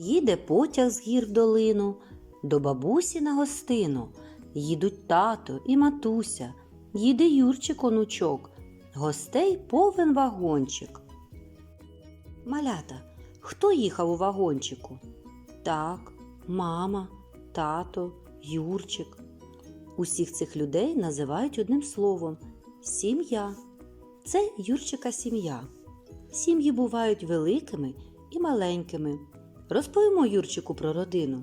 Їде потяг з гір в долину, до бабусі на гостину. Їдуть тато і матуся, їде Юрчик онучок, гостей повен вагончик. Малята, хто їхав у вагончику? Так, мама, тато, Юрчик. Усіх цих людей називають одним словом сім'я. Це Юрчика сім'я. Сім'ї бувають великими і маленькими. Розповімо Юрчику про родину.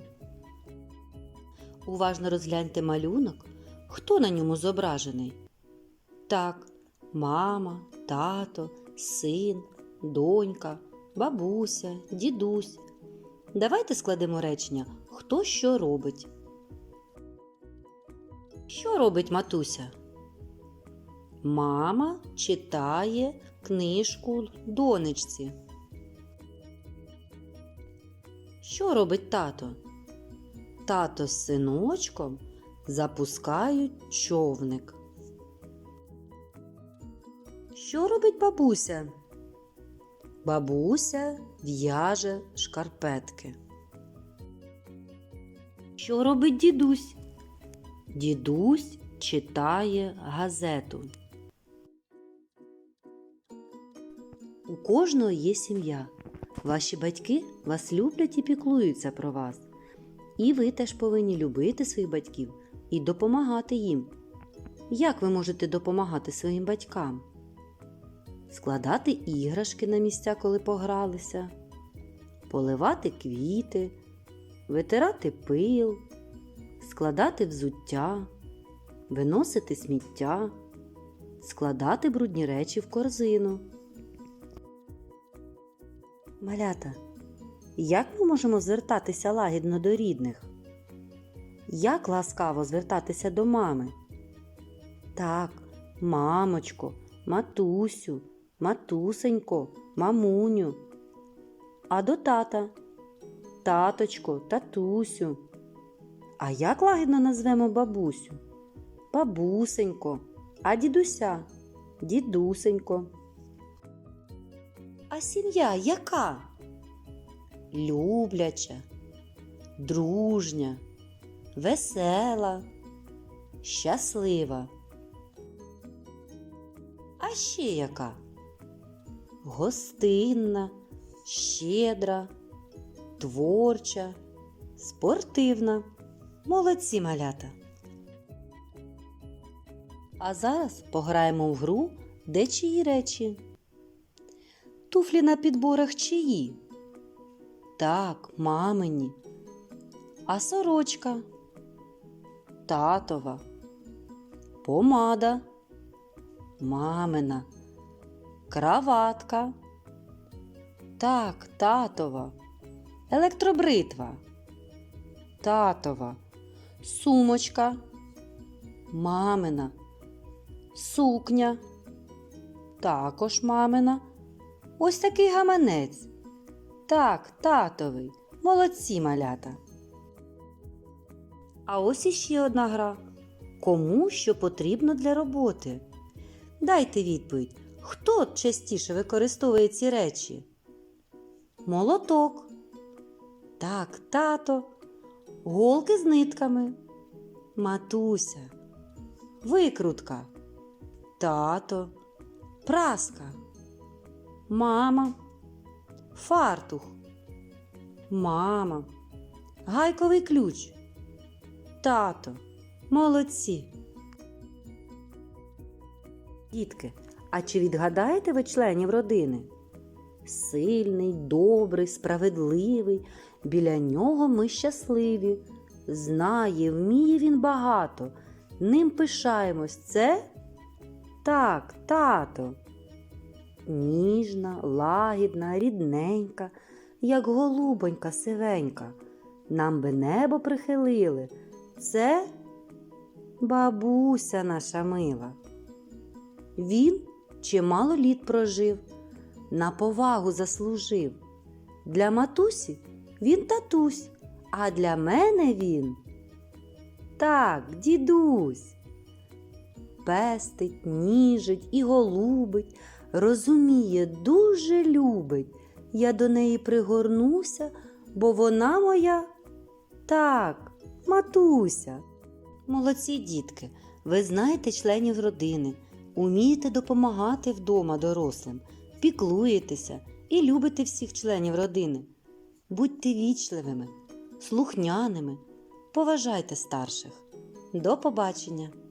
Уважно розгляньте малюнок, хто на ньому зображений. Так, мама, тато, син, донька, бабуся, дідусь. Давайте складемо речення, хто що робить. Що робить матуся? Мама читає книжку донечці. Що робить тато? Тато з синочком запускають човник. Що робить бабуся? Бабуся в'яже шкарпетки. Що робить дідусь? Дідусь читає газету. У кожного є сім'я. Ваші батьки вас люблять і піклуються про вас. І ви теж повинні любити своїх батьків і допомагати їм. Як ви можете допомагати своїм батькам? Складати іграшки на місця, коли погралися, поливати квіти, витирати пил, складати взуття, виносити сміття, складати брудні речі в корзину. Малята, як ми можемо звертатися лагідно до рідних? Як ласкаво звертатися до мами? Так, мамочко, матусю, матусенько, мамуню. А до тата таточко, татусю. А як лагідно назвемо бабусю? Бабусенько, а дідуся дідусенько. А сім'я яка? Любляча, дружня, весела, щаслива. А ще яка? Гостинна, щедра, творча, спортивна. Молодці малята. А зараз пограємо в гру де чиї речі. Туфлі на підборах чиї? Так, мамині. А сорочка? Татова. Помада. Мамина. Краватка. Так, татова. Електробритва. Татова. Сумочка. Мамина. Сукня. Також мамина. Ось такий гаманець. Так, татовий. Молодці малята. А ось іще одна гра. Кому що потрібно для роботи? Дайте відповідь, хто частіше використовує ці речі? Молоток. Так, тато. Голки з нитками. Матуся. Викрутка. Тато. Праска. Мама. Фартух. Мама. Гайковий ключ. Тато. Молодці. Дітки, а чи відгадаєте ви членів родини? Сильний, добрий, справедливий, біля нього ми щасливі. Знає, вміє він багато. Ним пишаємось. Це? Так, тато. Ніжна, лагідна, рідненька, як голубонька сивенька. Нам би небо прихилили. Це бабуся наша мила. Він чимало літ прожив, на повагу заслужив. Для матусі він татусь, а для мене він. Так, дідусь. Пестить, ніжить і голубить, розуміє, дуже любить. Я до неї пригорнуся, бо вона моя. Так, матуся. Молодці дітки, ви знаєте членів родини, умієте допомагати вдома дорослим, піклуєтеся і любите всіх членів родини. Будьте вічливими, слухняними, поважайте старших. До побачення!